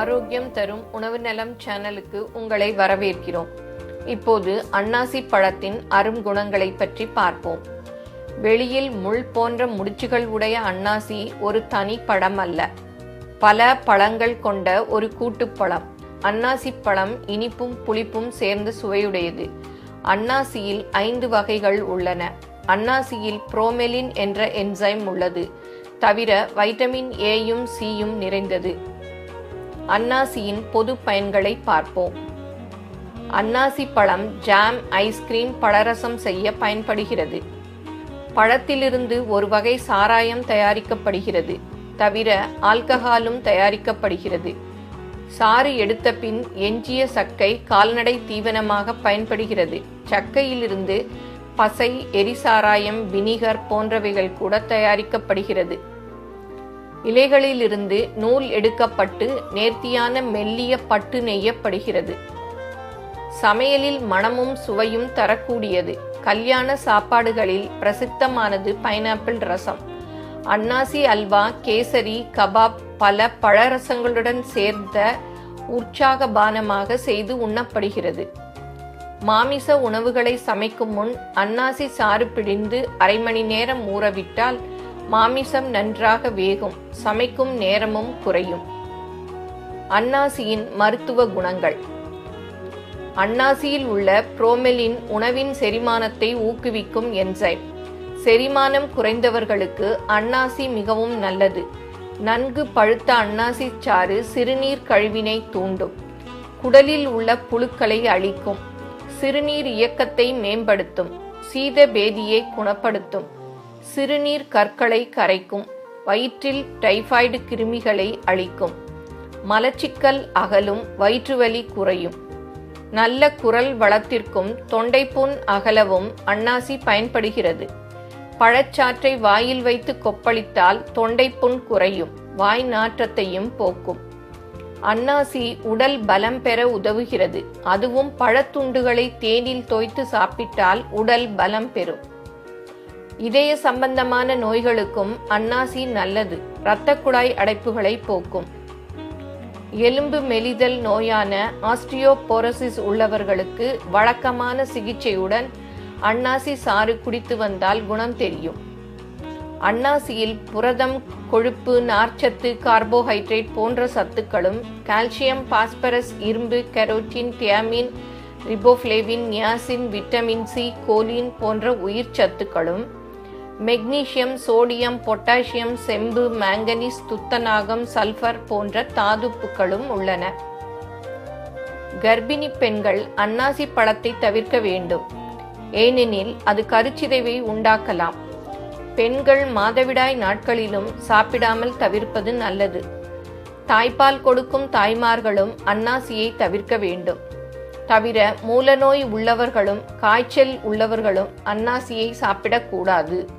ஆரோக்கியம் தரும் உணவு நலம் சேனலுக்கு உங்களை வரவேற்கிறோம். இப்போது அன்னாசி பழத்தின் அருங்குணங்களை பற்றி பார்ப்போம். வெளியில் முள் போன்ற முடிச்சுகள் உடைய அன்னாசி ஒரு தனி பழம் அல்ல. பல பழங்கள் கொண்ட ஒரு கூட்டுப்பழம் அன்னாசி பழம் இனிப்பும் புளிப்பும் சேர்ந்து சுவையுடையது. அன்னாசியில் ஐந்து வகைகள் உள்ளன. அன்னாசியில் புரோமெலின் என்ற என்சைம் உள்ளது. தவிர வைட்டமின் ஏயும் சியும் நிறைந்தது. அன்னாசியின் பொது பயன்களை பார்ப்போம். அன்னாசி பழம் ஜாம் ஐஸ்கிரீம் பழரசம் செய்ய பயன்படுகிறது. பழத்திலிருந்து ஒரு வகை சாராயம் தயாரிக்கப்படுகிறது. தவிர ஆல்கஹாலும் தயாரிக்கப்படுகிறது. சாறு எடுத்த பின் எஞ்சிய சக்கை கால்நடை தீவனமாக பயன்படுகிறது. சக்கையிலிருந்து பசை எரிசாராயம் வினிகர் போன்றவைகள் கூட தயாரிக்கப்படுகிறது. இலைகளிலிருந்து நூல் எடுக்கப்பட்டு நேர்த்தியான மெல்லிய பட்டு நெய்யப்படுகிறது. சமையலில் மணமும் சுவையும் தரக்கூடியது. கல்யாண சாப்பாடுகளில் பிரசித்தமானது பைனாப்பிள் ரசம். அன்னாசி அல்வா கேசரி கபாப் பல பழரசங்களுடன் சேர்ந்த உற்சாக பானமாக செய்து உண்ணப்படுகிறது. மாமிச உணவுகளை சமைக்கும் முன் அன்னாசி சாறு பிடிந்து அரை மணி நேரம் ஊறவிட்டால் மாமிசம் நன்றாக வேகும் சமைக்கும் நேரமும் குறையும். அன்னாசியின் மருத்துவ குணங்கள். அன்னாசியில் உள்ள புரோமெலின் உணவின் செரிமானத்தை ஊக்குவிக்கும் என்சைம். செரிமானம் குறைந்தவர்களுக்கு அன்னாசி மிகவும் நல்லது. நன்கு பழுத்த அன்னாசி சாறு சிறுநீர் கழிவினை தூண்டும். குடலில் உள்ள புழுக்களை அழிக்கும். சிறுநீர் இயக்கத்தை மேம்படுத்தும். சீத பேதியை குணப்படுத்தும். சிறுநீர் கற்களை கரைக்கும் வயிற்றில் டைஃபாய்டு கிருமிகளை அழிக்கும். மலச்சிக்கல் அகலும் வயிற்றுவலி குறையும். நல்ல குரல் வளத்திற்கும் தொண்டைப்புண் அகலவும் அன்னாசி பயன்படுகிறது. பழச்சாற்றை வாயில் வைத்து கொப்பளித்தால் தொண்டைப்புண் குறையும் வாய் நாற்றத்தையும் போக்கும். அன்னாசி உடல் பலம் பெற உதவுகிறது. அதுவும் பழத்துண்டுகளை தேனில் தோய்த்து சாப்பிட்டால் உடல் பலம் பெறும். இதய சம்பந்தமான நோய்களுக்கும் அன்னாசி நல்லது. இரத்த குழாய் அடைப்புகளை போக்கும். எலும்பு மெலிதல் நோயான ஆஸ்டியோபோரசிஸ் உள்ளவர்களுக்கு வழக்கமான சிகிச்சையுடன் அன்னாசி சாறு குடித்து வந்தால் குணம் தெரியும். அன்னாசியில் புரதம் கொழுப்பு நார்ச்சத்து கார்போஹைட்ரேட் போன்ற சத்துக்களும் கால்சியம் பாஸ்பரஸ் இரும்பு carotene thiamine riboflavin niacin vitamin C choline போன்ற உயிர் சத்துக்களும் மெக்னீசியம் சோடியம் பொட்டாசியம் செம்பு மாங்கனீஸ் துத்தநாகம் சல்ஃபர் போன்ற தாதுப்புக்களும் உள்ளன. கர்ப்பிணி பெண்கள் அன்னாசி பழத்தை தவிர்க்க வேண்டும். ஏனெனில் அது கருச்சிதைவை உண்டாக்கலாம். பெண்கள் மாதவிடாய் நாட்களிலும் சாப்பிடாமல் தவிர்ப்பது நல்லது. தாய்ப்பால் கொடுக்கும் தாய்மார்களும் அன்னாசியை தவிர்க்க வேண்டும். தவிர மூலநோய் உள்ளவர்களும் காய்ச்சல் உள்ளவர்களும் அன்னாசியை சாப்பிடக்கூடாது.